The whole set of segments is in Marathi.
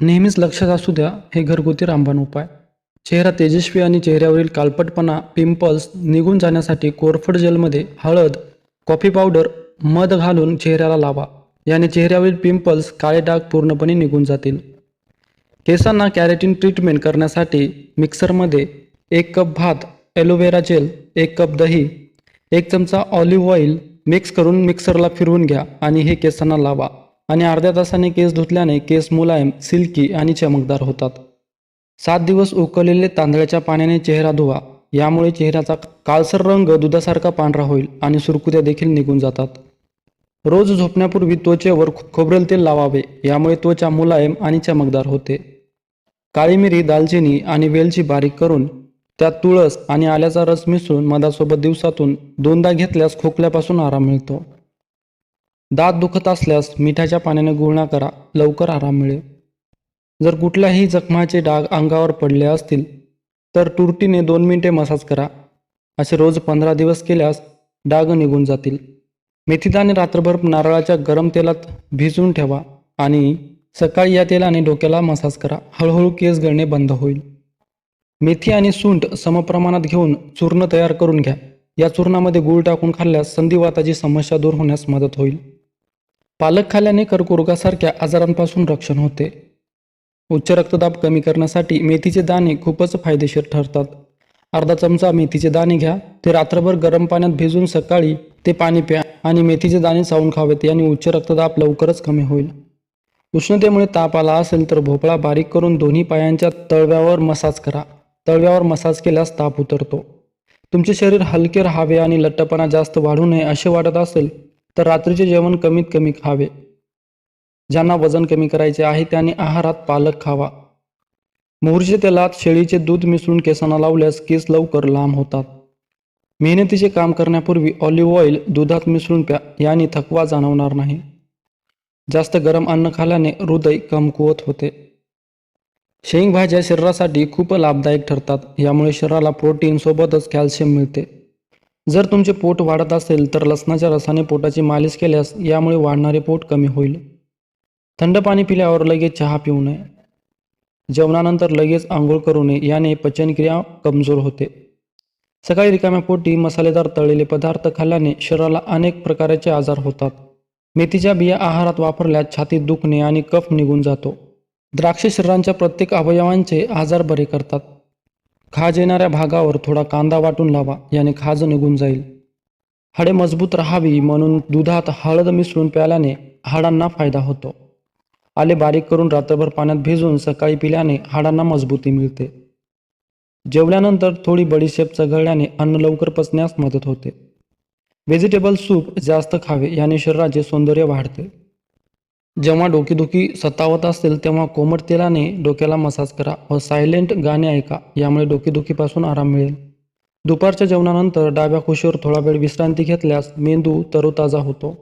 नेहमीच लक्षात असू द्या हे घरगुती रामबाण उपाय. चेहरा तेजस्वी आणि चेहऱ्यावरील कालपटपणा पिंपल्स निघून जाण्यासाठी कोरफड जेलमध्ये हळद कॉफी पावडर मध घालून चेहऱ्याला लावा. याने चेहऱ्यावरील पिंपल्स काळे डाग पूर्णपणे निघून जातील. केसांना कॅरेटिन ट्रीटमेंट करण्यासाठी मिक्सरमध्ये एक कप भात ॲलोवेरा जेल एक कप दही एक चमचा ऑलिव्ह ऑइल मिक्स करून मिक्सरला फिरवून घ्या आणि हे केसांना लावा. आणि अर्ध्या तासाने केस धुतल्याने केस मुलायम सिल्की आणि चमकदार होतात. सात दिवस उकळलेले तांदळाच्या पाण्याने चेहरा धुवा. यामुळे चेहऱ्याचा काळसर रंग दुधासारखा पांढरा होईल आणि सुरकुत्या देखील निघून जातात. रोज झोपण्यापूर्वी त्वचेवर खोबरेल तेल लावावे. यामुळे त्वचा मुलायम आणि चमकदार होते. काळी मिरी दालचिनी आणि वेलची बारीक करून त्यात तुळस आणि आल्याचा रस मिसळून मधासोबत दिवसातून दोनदा घेतल्यास खोकल्यापासून आराम मिळतो. दात दुखत असल्यास मिठाच्या पाण्याने गुळणा करा लवकर आराम मिळेल. जर कुठल्याही जखमाचे डाग अंगावर पडले असतील तर तुरटीने दोन मिनिटे मसाज करा. असे रोज पंधरा दिवस केल्यास डाग निघून जातील. मेथीदाणे रात्रभर नारळाच्या गरम तेलात भिजवून ठेवा आणि सकाळी या तेलाने डोक्याला मसाज करा. हळूहळू केस गळणे बंद होईल. मेथी आणि सुंठ समप्रमाणात घेऊन चूर्ण तयार करून घ्या. या चूर्णामध्ये गूळ टाकून खाल्ल्यास संधिवाताची समस्या दूर होण्यास मदत होईल. पालक खाल्ल्याने कर्करोगासारख्या आजारांपासून रक्षण होते. उच्च रक्तदाब कमी करण्यासाठी मेथीचे दाणे खूपच फायदेशीर ठरतात. अर्धा चमचा मेथीचे दाणे घ्या ते रात्रभर गरम पाण्यात भिजून सकाळी ते पाणी प्या आणि मेथीचे दाणे चावून खावेत याने उच्च रक्तदाब लवकरच कमी होईल. उष्णतेमुळे ताप आला असेल तर भोपळा बारीक करून दोन्ही पायांच्या तळव्यावर मसाज करा. तळव्यावर मसाज केल्यास ताप उतरतो. तुमचे शरीर हलके राहावे आणि लट्टपणा जास्त वाढू नये असे वाटत असेल तर रात्रीचे जेवण कमीत कमी खावे. ज्यांना वजन कमी करायचे आहे त्यांनी आहारात पालक खावा. मोहरीच्या तेलात शेळीचे दूध मिसळून केसांना लावल्यास केस लवकर लांब होतात. मेहनतीचे काम करण्यापूर्वी ऑलिव्ह ऑइल दुधात मिसळून प्या याने थकवा जाणवणार नाही. जास्त गरम अन्न खाल्ल्याने हृदय कमकुवत होते. शेंग भाज्या शरीरासाठी खूप लाभदायक ठरतात यामुळे शरीराला प्रोटीन सोबतच कॅल्शियम मिळते. जर तुमचे पोट वाढत असेल तर लसणाच्या रसाने पोटाची मालिश केल्यास यामुळे वाढणारे पोट कमी होईल. थंड पाणी पिल्यावर लगेच चहा पिऊ नये. जेवणानंतर लगेच आंघोळ करू नये याने पचनक्रिया कमजोर होते. सकाळी रिकाम्या पोटी मसालेदार तळलेले पदार्थ खाल्ल्याने शरीराला अनेक प्रकारचे आजार होतात. मेथीच्या बिया आहारात वापरल्यास छातीत दुखणे आणि कफ निघून जातो. द्राक्ष शरीरांच्या प्रत्येक अवयवांचे आजार बरे करतात. खाज येणाऱ्या भागावर थोडा कांदा वाटून लावा याने खाज निघून जाईल. हाडे मजबूत राहावी म्हणून दुधात हळद मिसळून प्याल्याने हाडांना फायदा होतो. आले बारीक करून रात्रभर पाण्यात भिजून सकाळी पिल्याने हाडांना मजबूती मिळते. जेवल्यानंतर थोडी बडीशेप चघळल्याने अन्न लवकर पचण्यास मदत होते. व्हेजिटेबल सूप जास्त खावे याने शरीराचे सौंदर्य वाढते. जेव्हा डोकेदुखी सतावत असेल तेव्हा कोमट तेलाने डोक्याला मसाज करा व सायलेंट गाणे ऐका. यामुळे डोकेदुखीपासून आराम मिळेल. दुपारच्या जेवणानंतर डाव्या खुशीवर थोडा वेळ विश्रांती घेतल्यास मेंदू तरोताजा होतो.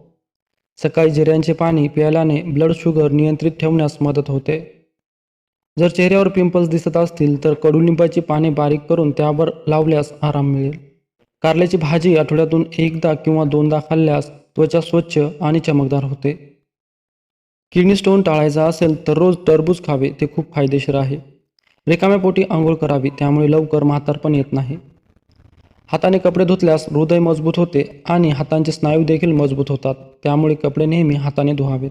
सकाळी जिऱ्यांचे पाणी प्यायल्याने ब्लड शुगर नियंत्रित ठेवण्यास मदत होते. जर चेहऱ्यावर पिंपल्स दिसत असतील तर कडुलिंबाची पाने बारीक करून त्यावर लावल्यास आराम मिळेल. कारल्याची भाजी आठवड्यातून एकदा किंवा दोनदा खाल्ल्यास त्वचा स्वच्छ आणि चमकदार होते. किडनी स्टोन टाळायचा असेल तर रोज टरबूज खावे ते खूप फायदेशीर आहे. रिकाम्या पोटी आंघोळ करावी त्यामुळे लवकर म्हातारपण येत नाही. हाताने कपडे धुतल्यास हृदय मजबूत होते आणि हातांचे स्नायू देखील मजबूत होतात. त्यामुळे कपडे नेहमी हाताने धुवावेत.